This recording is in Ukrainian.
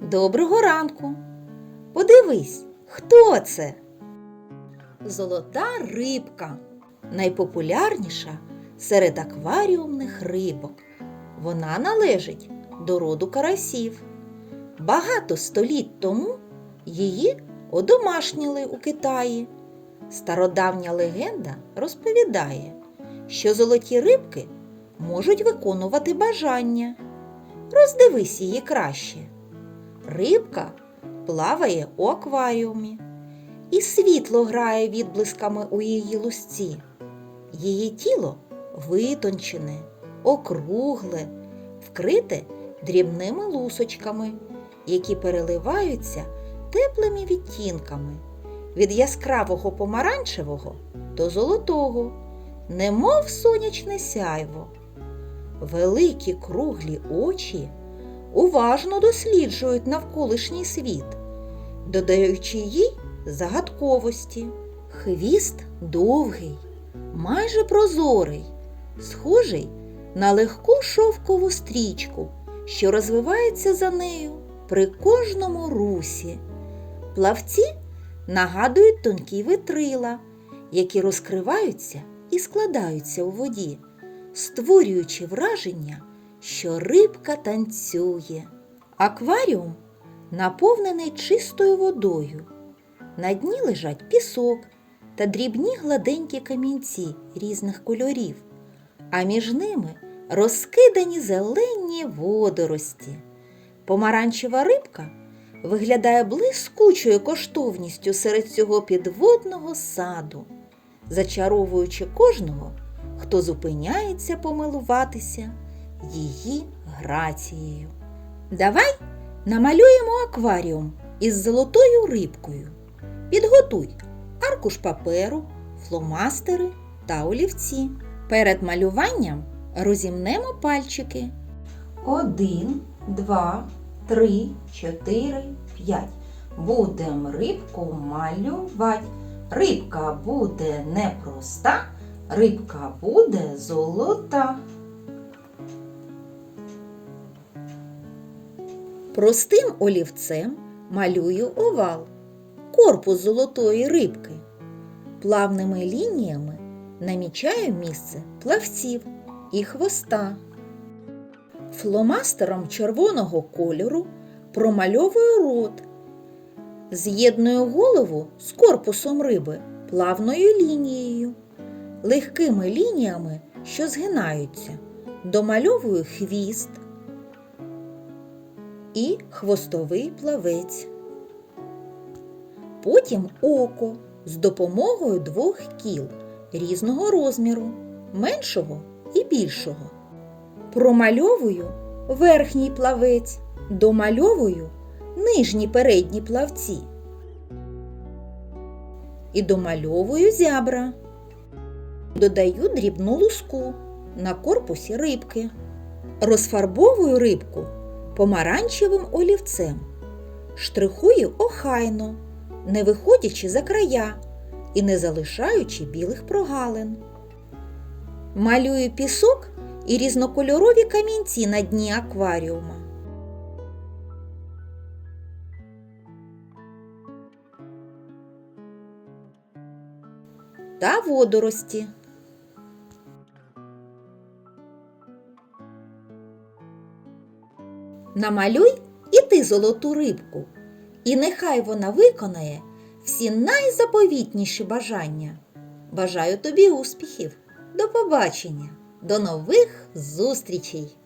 Доброго ранку. Подивись, хто це? Золота рибка. Найпопулярніша серед акваріумних рибок. Вона належить до роду карасів. Багато століть тому її одомашніли у Китаї. Стародавня легенда розповідає, що золоті рибки можуть виконувати бажання. Роздивись її краще. Рибка плаває у акваріумі, і світло грає відблисками у її лусці. Її тіло витончене, округле, вкрите дрібними лусочками, які переливаються теплими відтінками від яскравого помаранчевого до золотого, немов сонячне сяйво. Великі круглі очі уважно досліджують навколишній світ, додаючи їй загадковості. Хвіст довгий, майже прозорий, схожий на легку шовкову стрічку, що розвивається за нею при кожному русі. Плавці нагадують тонкі витрила, які розкриваються і складаються у воді, створюючи враження, що рибка танцює. Акваріум наповнений чистою водою. На дні лежать пісок та дрібні гладенькі камінці різних кольорів, а між ними розкидані зелені водорості. Помаранчева рибка виглядає блискучою коштовністю серед цього підводного саду, зачаровуючи кожного, хто зупиняється помилуватися її грацією. Давай намалюємо акваріум із золотою рибкою. Підготуй аркуш паперу, фломастери та олівці. Перед малюванням розімнемо пальчики. Один, два, три, чотири, п'ять. Будем рибку малювати. Рибка буде непроста, рибка буде золота. Простим олівцем малюю овал, корпус золотої рибки. Плавними лініями намічаю місце плавців і хвоста. Фломастером червоного кольору промальовую рот. З'єдную голову з корпусом риби плавною лінією, легкими лініями, що згинаються, домальовую хвіст і хвостовий плавець. Потім око з допомогою двох кіл різного розміру, меншого і більшого. Промальовую верхній плавець, домальовую нижні передні плавці. І домальовую зябра. Додаю дрібну луску на корпусі рибки. Розфарбовую рибку помаранчевим олівцем. Штрихую охайно, не виходячи за края і не залишаючи білих прогалин. Малюю пісок і різнокольорові камінці на дні акваріума. Та водорості. Намалюй і ти золоту рибку, і нехай вона виконає всі найзаповітніші бажання. Бажаю тобі успіхів! До побачення! До нових зустрічей!